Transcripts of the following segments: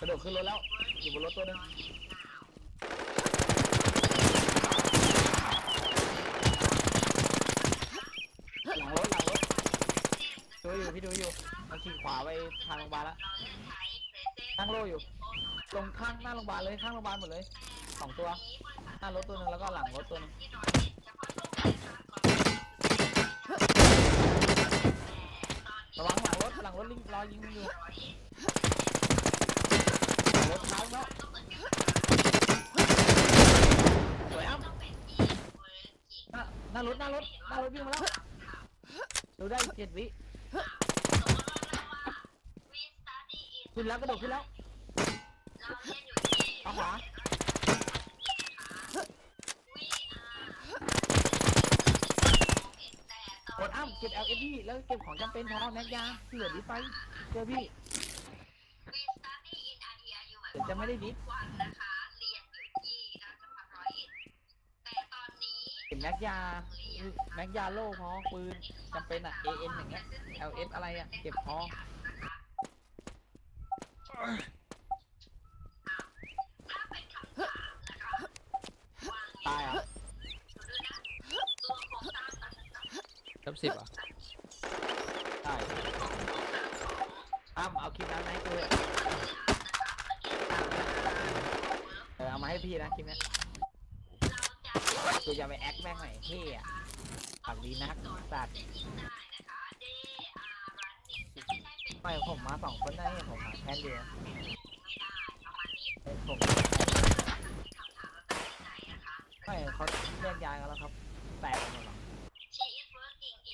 กระโดดขึ้นรถแล้ว อยู่บนรถตัวหนึงหลังรถหลังรถดูอยู่พี่ดูอยู่มันขี่ขวาไปทางโรงพยาบาลแล้วตั้งโล่อยู่ตรงข้างหน้าโรงพยาบาลเลยข้างโรงพยาบาลหมดเลยสองตัว หน้ารถตัวหนึงแล้วก็หลังรถตัวหนึงระวังหลังรถหลังรถลิงรอยิงอยู่หลังรถเท้าแล้ว สวยอ้ำหน้าหน้ารถหน้ารถหน้ารถวิ่งมาแล้วดูได้อีกเจ็ดวิขึ้นแล้วกระโดดขึ้นแล้วเอาขวากดอ้ำเก็บ LSD แล้วเก็บของจำเป็นพอแม็กยาที่เหลือดิไปเจอพี่ เดี๋ยวจะไม่ได้ดิสเก็บแม็กยาแม็กยาโล่พอปืนจำเป็นอะ AN อย่างเงี้ย LS อะไรอะเก็บพอตายเหรอะทับสิบอะใช่อ้ำเอาคลิปนั้นมาให้กูเลยเออเอามาให้ พี่นะคลิปเนี้ยกูจะไปแอคแม่งหน่อยเท่อะปากดีนักสัตว์ไม่ผมมาสองคนได้ผมหาแค่เดียวเอ้ยผมไม่เขาแยกย้ายกันแล้วครับแตกกันหมดหรอ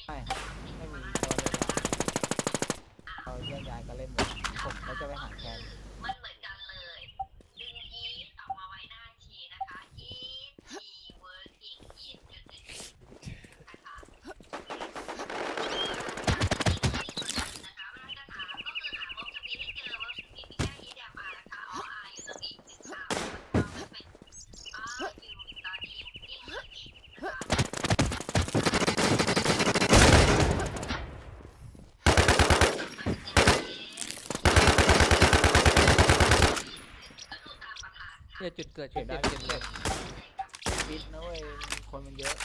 ไม่ไม่มีตัวเลยหรอกเขาแยกย้ายกันเล่นหมดผมก็จะไปหาแคนกันเลยดึง e เอามาไว้หน้าคีย์นะคะ e t working in จุดจุดจุดนะคะนะคะเวลาจะถามก็คือหาเวิร์กสปีดให้เจอเวิร์กสปีดมีแค่ e เดียวมานะคะเอา r อยู่ตรงนี้ถึงสามเอาเป็น r you study English นะคะก็ดูตามประธาน เนี่ยจุดเกิดเก็จุบดได้เด่นเก็เต็บมเลเลยยบิดนะเว้ย คนมันเยอะ